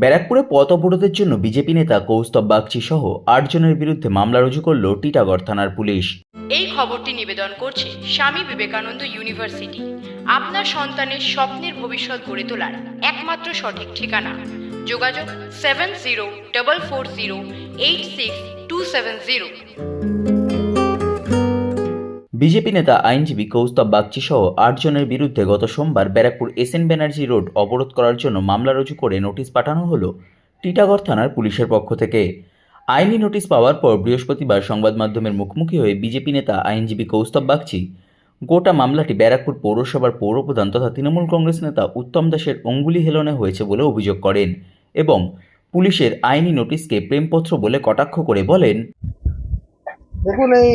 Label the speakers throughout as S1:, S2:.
S1: ব্যারাকপুরে পথ অবরোধের জন্য বিজেপি নেতা কৌস্তব বাগচি সহ আটজনের বিরুদ্ধে মামলা রুজু করল টিটাগড় থানার পুলিশ।
S2: এই খবরটি নিবেদন করছে স্বামী বিবেকানন্দ ইউনিভার্সিটি। আপনার সন্তানের স্বপ্নের ভবিষ্যৎ গড়ে তোলার একমাত্র সঠিক ঠিকানা। যোগাযোগ seven zero double four zero eight six two seven zero
S1: BJP নেতা, আইনজীবী কৌস্তব বাগচি সহ আটজনের বিরুদ্ধে গত সোমবার Barrackpore S N Banerjee road অবরোধ করার জন্য মামলা রুজু করে নোটিশ পাঠানো হলো টিটাগড় থানার পুলিশের পক্ষ থেকে। আইনি নোটিশ পাওয়ার পর বৃহস্পতিবার সংবাদ মাধ্যমের মুখোমুখি হয়ে বিজেপি নেতা, আইনজীবী কৌস্তব বাগচি গোটা মামলাটি ব্যারাকপুর পৌরসভার পৌরপ্রধান তথা তৃণমূল কংগ্রেস নেতা উত্তম দাসের অঙ্গুলি হেলনে হয়েছে বলে অভিযোগ করেন এবং পুলিশের আইনি নোটিশকে প্রেমপত্র বলে কটাক্ষ করে বলেন
S3: দেখুন এই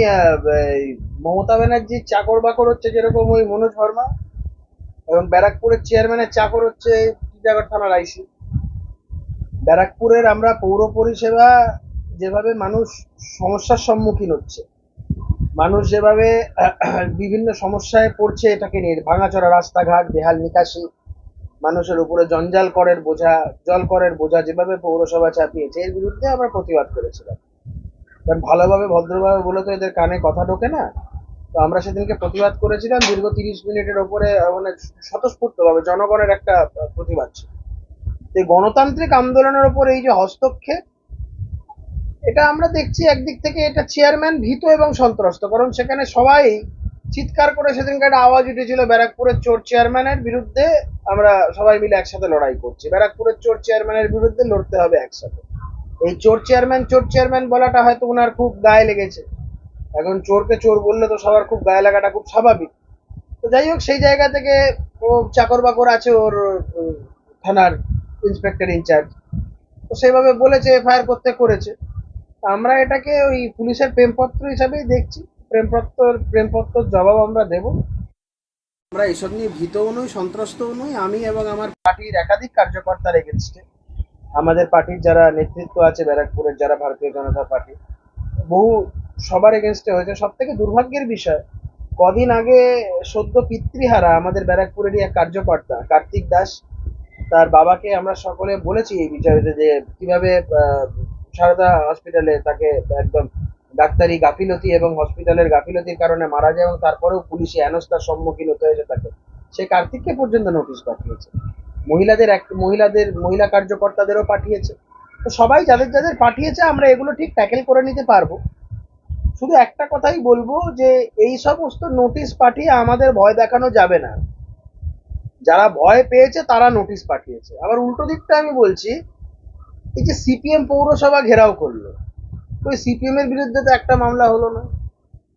S3: মমতা ব্যানার্জির চাকর বাকর হচ্ছে যেরকম ওই মনোজ ভার্মা এবং ব্যারাকপুরের চেয়ারম্যানের চাকর হচ্ছে টিটাগড় থানার আইসি। ব্যারাকপুরের আমরা পৌর পরিষেবা যেভাবে মানুষ সমস্যার সম্মুখীন হচ্ছে, মানুষ যেভাবে বিভিন্ন সমস্যায় পড়ছে এটাকে নিয়ে, ভাঙাচোরা রাস্তাঘাট, বেহাল নিকাশি, মানুষের উপরে জঞ্জাল করের বোঝা, জল করের বোঝা যেভাবে পৌরসভা চাপিয়েছে, এর বিরুদ্ধে আমরা প্রতিবাদ করেছিলাম। কারণ ভালোভাবে, ভদ্রভাবে বলে তো এদের কানে কথা ঢোকে না। তো আমরা সেদিনকে প্রতিবাদ করেছিলাম, দীর্ঘ তিরিশ মিনিটের ওপরে মানে স্বতঃস্ফূর্তভাবে জনগণের একটা প্রতিবাদ ছিল। এই গণতান্ত্রিক আন্দোলনের ওপর এই যে হস্তক্ষেপ, এটা আমরা দেখছি একদিক থেকে এটা চেয়ারম্যান ভীত এবং সন্ত্রস্ত কারণ সেখানে সবাই চিৎকার করে সেদিনকে একটা আওয়াজ উঠেছিল, ব্যারাকপুরের চোর চেয়ারম্যানের বিরুদ্ধে আমরা সবাই মিলে একসাথে লড়াই করছি। ব্যারাকপুরের চোর চেয়ারম্যানের বিরুদ্ধে লড়তে হবে একসাথে। এই চোর চেয়ারম্যান চোর চেয়ারম্যান বলাটা হয়তো ওনার খুব গায়ে লেগেছে। এখন চোরকে চোর বললে তো সবার খুব গায়ে লাগাটা খুব স্বাভাবিক। তো যাই হোক, সেই জায়গা থেকে ও চাকর বাকর আছে ওর থানার ইন্সপেক্টর ইনচার্জ তো সেভাবে বলেছে এফআইআর করতে করেছে। আমরা এটাকে ওই পুলিশের প্রেমপত্র হিসাবেই দেখছি। প্রেমপত্র প্রেমপত্রর জবাব আমরা দেব। আমরা এসব নিয়ে ভীতও নই সন্ত্রস্তও নই। আমি এবং আমার পার্টির একাধিক কার্যকর্তার এগেনস্টে আমাদের পার্টির যারা নেতৃত্ব আছে, ব্যারাকপুরের যারা ভারতীয় জনতা পার্টি, বহু সবার এগেনস্টে হয়েছে। সব থেকে দুর্ভাগ্যের বিষয়, কদিন আগে সদ্য পিতৃহারা আমাদের ব্যারাকপুরেরই এক কার্যকর্তা, কার্তিক দাস, তার বাবাকে আমরা সকলে বলেছি এই বিষয়তে যে কীভাবে সারদা হসপিটালে তাকে একদম ডাক্তারি গাফিলতি এবং হসপিটালের গাফিলতির কারণে মারা যায় এবং তারপরেও পুলিশি হেনস্থার সম্মুখীন হতে হয়েছে তাকে। সে কার্তিককে পর্যন্ত নোটিশ পাঠিয়েছে। মহিলাদের এক, মহিলাদের, মহিলা কার্যকর্তাদেরও পাঠিয়েছে। তো সবাই যাদের যাদের পাঠিয়েছে, আমরা এগুলো ঠিক ট্যাকেল করে নিতে পারব। শুধু একটা কথাই বলব যে, এই সমস্ত নোটিশ পাঠিয়ে আমাদের ভয় দেখানো যাবে না। যারা ভয় পেয়েছে, তারা নোটিশ পাঠিয়েছে। আবার উল্টো দিকটা আমি বলছি, এই যে সিপিএম পৌরসভা ঘেরাও করল, তো সিপিএম এর বিরুদ্ধে তো একটা মামলা হলো না।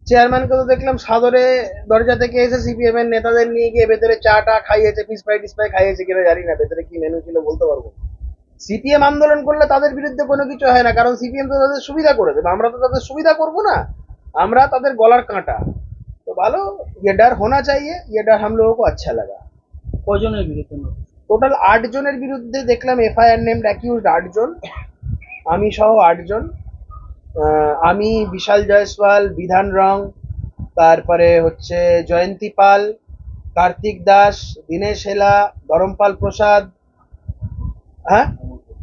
S3: চেয়ারম্যানকে তো দেখলাম সাদরে দরজা থেকে এসে সিপিএম এর নেতাদের নিয়ে গিয়ে ভেতরে চা টা খাইয়েছে পিসপাই টিসপাই খাইয়েছে কিনা জানি না ভেতরে কি মেনু ছিল বলতে পারব। সিপিএম আন্দোলন করলে তাদের বিরুদ্ধে কোনো কিছু হয় না কারণ সিপিএম তো তাদের সুবিধা করে দেবে আমরা তো তাদের সুবিধা করব না আমরা তাদের গলার কাঁটা। তো ভালো ইয়ে ডার হোনা চাইয়ে ইয়ে ডার হাম লোক আচ্ছা লাগা।
S4: কজনের বিরুদ্ধে
S3: টোটাল আট জনের বিরুদ্ধে দেখলাম এফআইআর নেমড অ্যাকিউজড আটজন আমি সহ আটজন। আমি বিশাল জয়সওয়াল বিধান রং তারপরে হচ্ছে জয়ন্তী পাল কার্তিক দাস দীনেশ হেলা ধরমপাল প্রসাদ হ্যাঁ?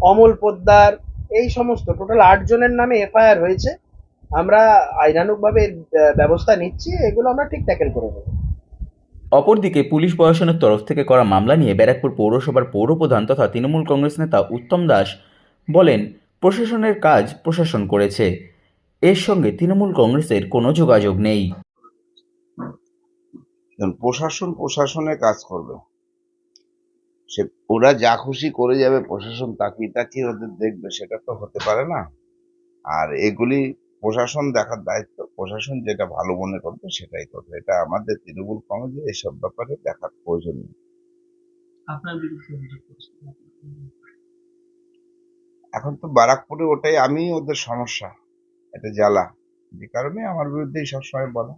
S3: অমল পোদ্দার এই সমস্ত টোটাল আট জনের নামে এফআইআর হয়েছে। আমরা আইনানুগভাবে এর, ব্যবস্থা নিচ্ছি এগুলো আমরা ঠিক ট্যাকেল করে দেবো
S1: অপরদিকে পুলিশ প্রশাসনের তরফ থেকে করা মামলা নিয়ে ব্যারাকপুর পৌরসভার পৌরপ্রধান তথা তৃণমূল কংগ্রেস নেতা উত্তম দাস বলেন প্রশাসনের কাজ প্রশাসন করেছে। এর সঙ্গে তৃণমূল কংগ্রেসের কোনো যোগাযোগ নেই।
S5: প্রশাসন প্রশাসনের কাজ করবে। সে ওরা যা খুশি করে যাবে প্রশাসন তাকিয়ে তাকিয়ে ওদের দেখবে সেটা তো হতে পারে না। আর এগুলি প্রশাসন দেখার দায়িত্ব প্রশাসন যেটা ভালো মনে করবে সেটাই করবে। এটা আমাদের তৃণমূল কংগ্রেসে এসব ব্যাপারে দেখার প্রয়োজন নেই।
S4: আপনার
S5: এখন তো বারাকপুরে ওটাই আমি ওদের সমস্যা এটা জ্বালা। যে কারণে আমার বিরুদ্ধেই সবসময় বলা।